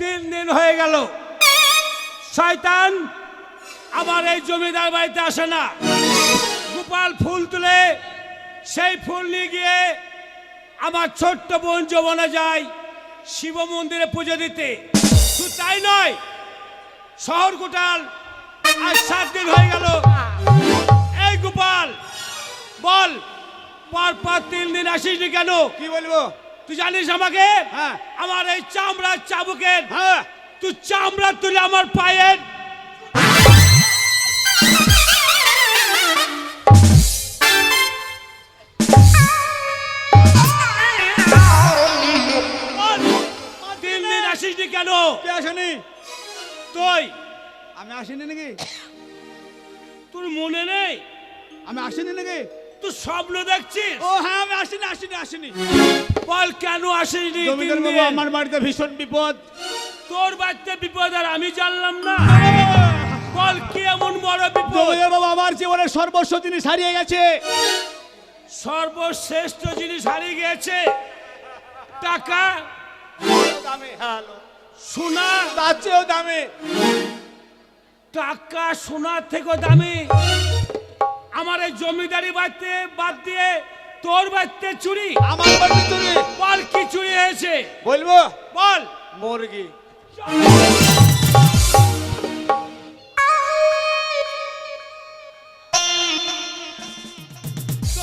তিন দিন হয়ে গেল। শয়তান আমার এই জমিদার বাড়িতে আসে না। গোপাল ফুল তুলে সেই ফুল নিয়ে গিয়ে আমার ছোট্ট বোন যমনে যায় শিব মন্দিরে পুজো দিতে। শুধু তাই নয়, শহর গোটাল আজ সাত দিন হয়ে গেল। এই গোপাল, বল পর পর তিন দিন আসিসনি কেন? কি বলব? তুই জানিস আমাকে? হ্যাঁ। আমার এই চামড়ার চাবুকের হ্যাঁ। তুই চামড়া তুলে আমার পায়ের আসিসনি কেন? আসেনি? তুই। আমি আসিনি নাকি? তোর মনে নেই? আমি আসিনি নাকি? তুই স্বপ্ন দেখছিস? ও হ্যাঁ আমি আসিনি আসিনি আসিনি। বল কেন আসেনি জমিদার বাবু আমার বাড়িতে ভীষণ বিপদ। তোর বাড়িতে বিপদ আর আমি জানলাম না। বল কি এমন বড় বিপদ? জমিদার বাবু আমার জীবনের সর্বস্ব জিনিস হারিয়ে গেছে। সর্বশ্রেষ্ঠ জিনিস হারিয়ে গেছে। টাকা দামে হ্যালো সোনা তার চেয়েও দামে। টাকা সোনার থেকেও দামি। আমার এই জমিদারি বাড়িতে বাদ দিয়ে তোর বাড়িতে চুরি? আমার বাড়িতে চুরি? বল কি চুরি হয়েছে? বলব? বল। মুরগি।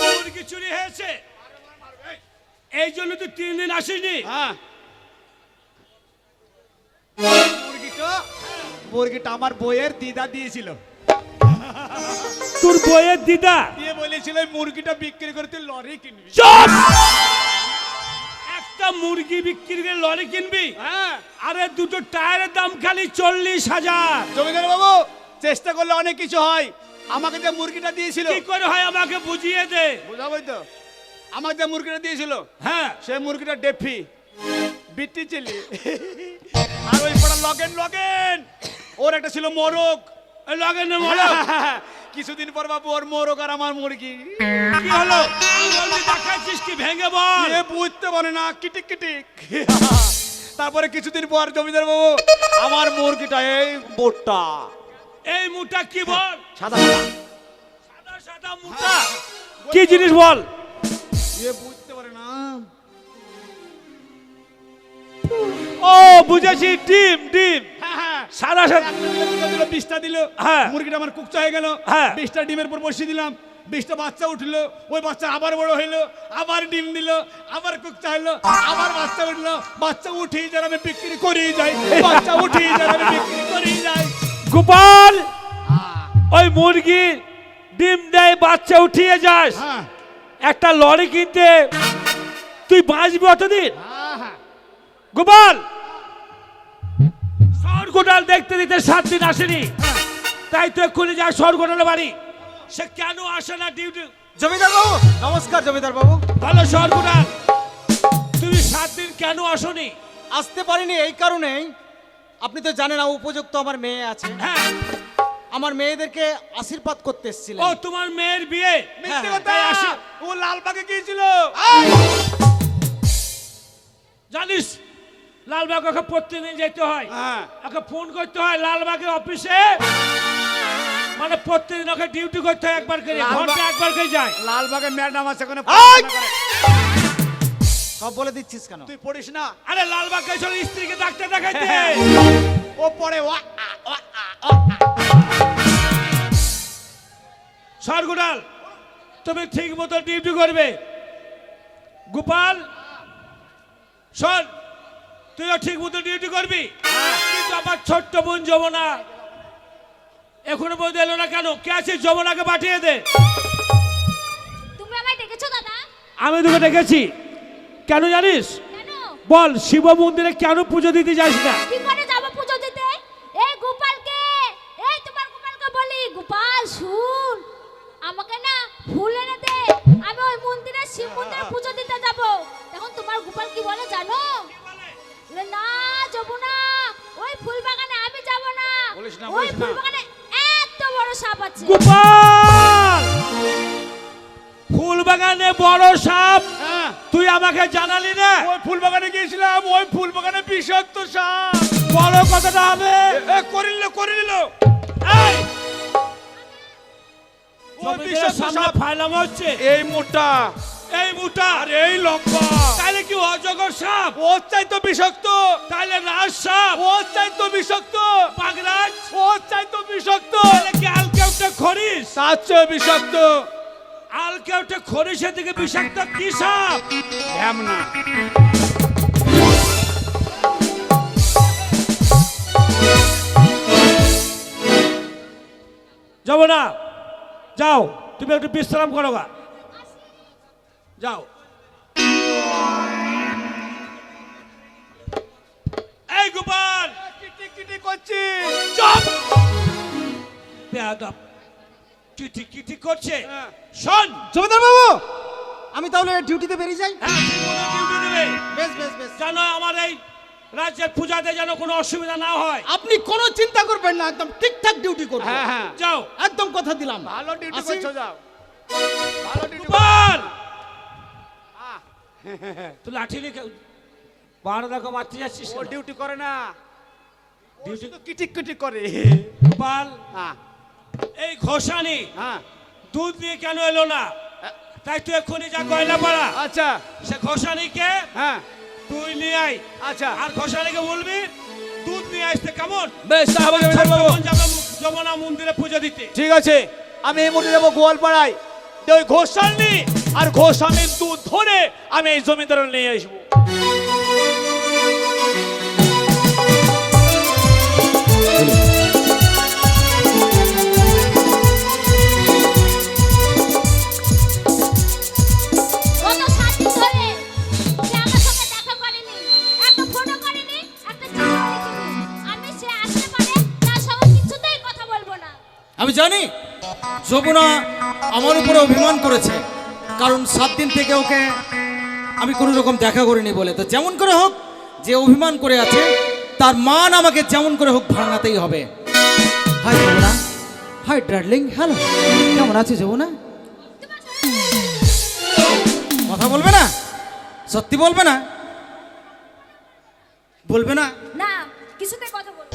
মুরগি চুরি হয়েছে। এই জন্য তুই তিন দিন আসিনি হ্যাঁ। মুরগিটা মুরগিটা আমার বইয়ের দিদা দিয়েছিল। তোর বইয়ের দিদা? বলেছিল মুরগিটা বিক্রি করে তুই লরি কিনবি। চুপ! একটা মুরগি বিক্রি করে লরি কিনবি? হ্যাঁ। আরে দুটো টায়ারের দাম খালি চল্লিশ হাজার। জমিদার বাবু চেষ্টা করলে অনেক কিছু হয়। আমাকে যে মুরগিটা দিয়েছিল। কি করে হয় আমাকে বুঝিয়ে দে। বুঝাবই তো। আমাকে যে মুরগিটা দিয়েছিল হ্যাঁ। সে মুরগিটা ডেফি বিটি চিলি। আর ওই পড়া লগেন লগেন। ওর একটা ছিল মোরগ। এই লাগে না মনে কিছুদিন পর বাবু ওর মোরগ আর আমার মুরগি। কি হলো? দেখাচ্ছিস কি? ভেঙে বল। এ বুঝতে পারে না কিটিক কিটিক। তারপরে কিছুদিন পর জমিদার বাবু আমার মুরগিটা এই বোটটা এই মুটা কি বল? সাদা সাদা। সাদা সাদা মুটা। কি জিনিস বল? এ বুঝতে পারে না। ও বুঝেছি ডিম ডিম। হ্যাঁ হ্যাঁ দুটো বিশটা দিল হ্যাঁ। মুরগিটা আমার কুকচা হয়ে গেল। হ্যাঁ। বিশটা ডিমের পর বসিয়ে দিলাম। বিশটা বাচ্চা উঠল ওই বাচ্চা আবার বড় হইল আবার ডিম দিল আবার কুকচা হইল আবার বাচ্চা উঠল। বাচ্চা উঠেই যার আমি বিক্রি করেই যাই বাচ্চা উঠেই যার আমি বিক্রি করেই যাই। গোপাল ওই মুরগি ডিম দেয় বাচ্চা উঠিয়ে যাস। হ্যাঁ। একটা লরি কিনতে। তুই বাঁচবি অতদিন? হ্যাঁ হ্যাঁ। গোপাল সরগোটাল দেখতে দিতে সাত দিন আসেনি। তাই তো এক্ষুনি যা সরগোটালের বাড়ি। সে কেন আসে না ডিউটি জমিদার বাবু নমস্কার জমিদার বাবু। ভালো সরগোটাল তুমি সাত দিন কেন আসনি? আসতে পারিনি এই কারণেই। আপনি তো জানেন উপযুক্ত আমার মেয়ে আছে। হ্যাঁ। আমার মেয়েদেরকে আশীর্বাদ করতে এসেছিলেন। ও তোমার মেয়ের বিয়ে? হ্যাঁ, কথা! তাই আসি। ও লালবাগে গিয়েছিল। জানিস লালবাগ ওকে প্রত্যেকদিন যেতে হয়। হ্যাঁ। ওকে ফোন করতে হয় লালবাগের অফিসে। মানে প্রতিদিন ওকে ডিউটি করতে হয় একবার করে। ঘণ্টা একবার করে যায়। লালবাগে ম্যাডাম আছে করে। সব বলে দিচ্ছিস কেন? তুই পড়িস না। আরে লালবাগ গেছিল স্ত্রীকে ডাক্তার দেখাইতে। ও পড়ে। সরগুডাল তুমি ঠিক মতো ডিউটি করবে। গোপাল শোন তুইও ঠিক মতো ডিউটি করবি? কিন্তু আমার ছোট্ট বোন যমুনা। এখনও পর্যন্ত এলো না কেন? কে আছে? যমুনাকে পাঠিয়ে দে। তুমি আমায় ডেকেছো দাদা? আমি তোকে ডেকেছি। কেন জানিস? বল শিব মন্দিরে কেন পুজো দিতে যাস না? বলিস না, ওই বলিস না। ফুল বাগানে এত বড় সাপ আছে। গোপাল! ফুল বাগানে বড় সাপ? হ্যাঁ। তুই আমাকে জানালি না? ওই ফুল বাগানে গিয়েছিলাম ওই ফুল বাগানে বিষাক্ত সাপ। কতটা হবে। এ করিল করিল এই! ও জমিদারের বিষাক্ত সাপ। ফাইলাম হচ্ছে। এই মোটা। এই মুটা। আর এই লম্বা। অজগর সাপ। ও চাই তো বিষাক্ত। তাহলে রাজ সাপ। ও চাই তো বিষাক্ত। পাগরাজ ও চাই তো বিষাক্ত। তাহলে কি আলকেউটে খরিস? তার চেয়ে বিষাক্ত। আলকেউটে খরিসের দিকে বিষাক্ত কি সাপ? না। যাব না যাও। তুমি একটু বিশ্রাম করো গা। যাও। গোপাল। কিটি করছি। চুপ। বেয়াদব। কিটি কিটি করছে। হ্যাঁ। শোন। জমিদার বাবু আমি তাহলে ডিউটিতে বেরিয়ে যাই। হ্যাঁ ডিউটি দেবে বেশ বেশ বেশ। যেন আমার এই রাজ্যের পূজাতে যেন কোনো অসুবিধা না হয়। আপনি কোনো চিন্তা করবেন না একদম ঠিকঠাক ডিউটি করব। হ্যাঁ হ্যাঁ। যাও। একদম কথা দিলাম। ভালো ডিউটি। করছ যাও। ভালো ডিউটি গোপাল! তুই লাঠি নিয়ে বারো দেখো মারতে যাচ্ছিস ও ডিউটি করে না। ডিউটি তো কিটিক কিটিক করে। গোপাল হ্যাঁ। এই ঘোষানি হ্যাঁ। দুধ নিয়ে কেন এলো না? তাই তুই এক্ষুনি যা গয়না পাড়া। আচ্ছা। সে ঘোষানিকে হ্যাঁ। তুই নিয়ে আয়। আচ্ছা। আর ঘোষানিকে বলবি দুধ নিয়ে আসতে কেমন? বেশ তাহলে যমুনা মন্দিরে পুজো দিতে। ঠিক আছে। আমি এই মুহূর্তে যাব গোয়ালপাড়ায়। ওই ঘোষালনি আর ঘোষালনির দুধ ধরে আমি এই জমিদার নিয়ে আসব। যমুনা আমার উপরে অভিমান করেছে। কারণ সাত দিন থেকে ওকে আমি কোনো রকম দেখা করিনি বলে। তো যেমন করে হোক, যে অভিমান করে আছে, তার মান আমাকে যেমন করে হোক ভাঙাতেই হবে। Hi Jamuna, hi darling, hello, কেমন আছে যমুনা? কথা বলবে না? সত্যি বলবে না? বলবে না? না, কিছুতেই কথা বলব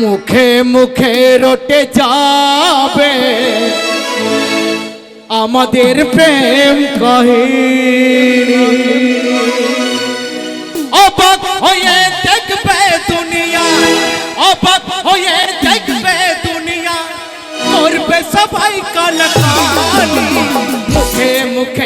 মুখে মুখে রটে যাবে। আমাদের প্রেম কাহিনী। অবাক হয়ে দেখবে দুনিয়া, অবাক হয়ে দেখবে দুনিয়া করবে সবাই কালকালি মুখে মুখে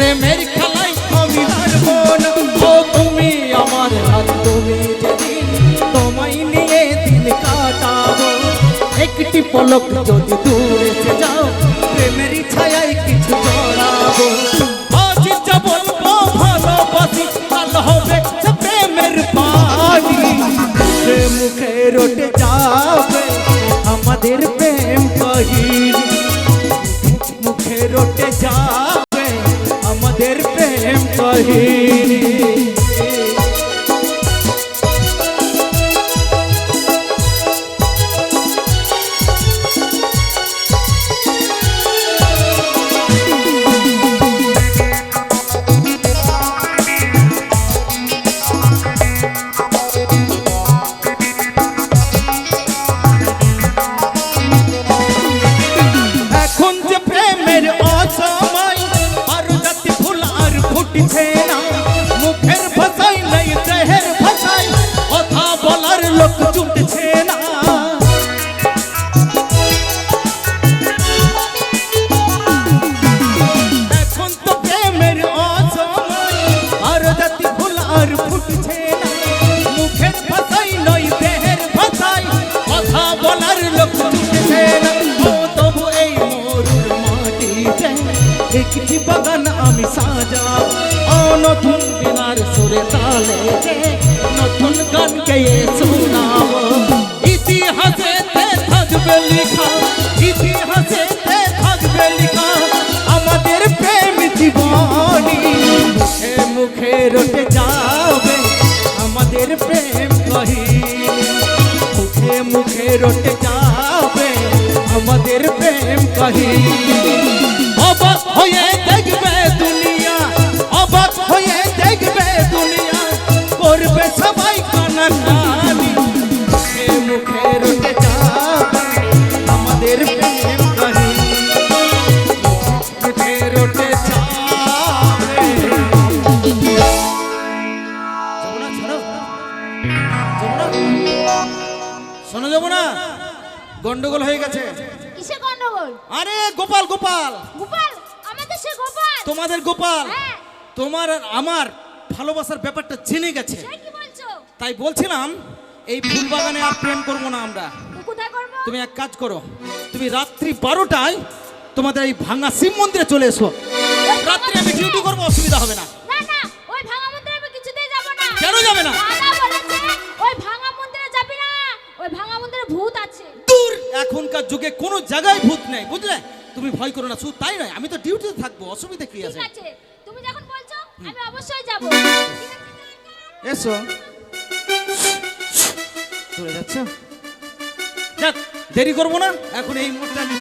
প্রেমের খেলায় আমি হারবো না। ও তুমি আমার হাত, তুমি যেদিন তোমায় নিয়ে দিন কাটাবো। একটি পলক যদি দূরে যাও গেয়ে শোনাবো ইতিহাসেতে থাকবে লেখা ইতিহাসেতে থাকবে লেখা, আমাদের প্রেম জীবনী। মুখে মুখে রটে যাবে আমাদের প্রেম কাহিনী মুখে মুখে রটে যাবে আমাদের প্রেম কাহিনী অবাক হয়ে গন্ডগোল হয়ে গেছে। কিসে গন্ডগোল? আরে গোপাল গোপাল। গোপাল আমাদের সে গোপাল। তোমাদের গোপাল। হ্যাঁ। তোমার আমার ভালোবাসার ব্যাপারটা জেনে গেছে। তাই বলছিলাম এই ফুল বাগানে আর প্রেম করব না আমরা। তুমি এক কাজ করো তুমি রাত্রি বারোটায় তোমাদের এই ভাঙা শিব মন্দিরে চলে এসো। রাত্রি আমি ডিউটি করব অসুবিধা হবে না। এখনকার যুগে কোনো জায়গায় ভূত নেই বুঝলে? তুমি ভয় করো না শুধু তাই নয় আমি তো ডিউটিতে থাকব অসুবিধা কি ঠিক আছে আছে তুমি যখন বলছো আমি অবশ্যই যাব। এসো। চলে যাচ্ছ? দেরি করব না এখন এই মুহূর্তে আমি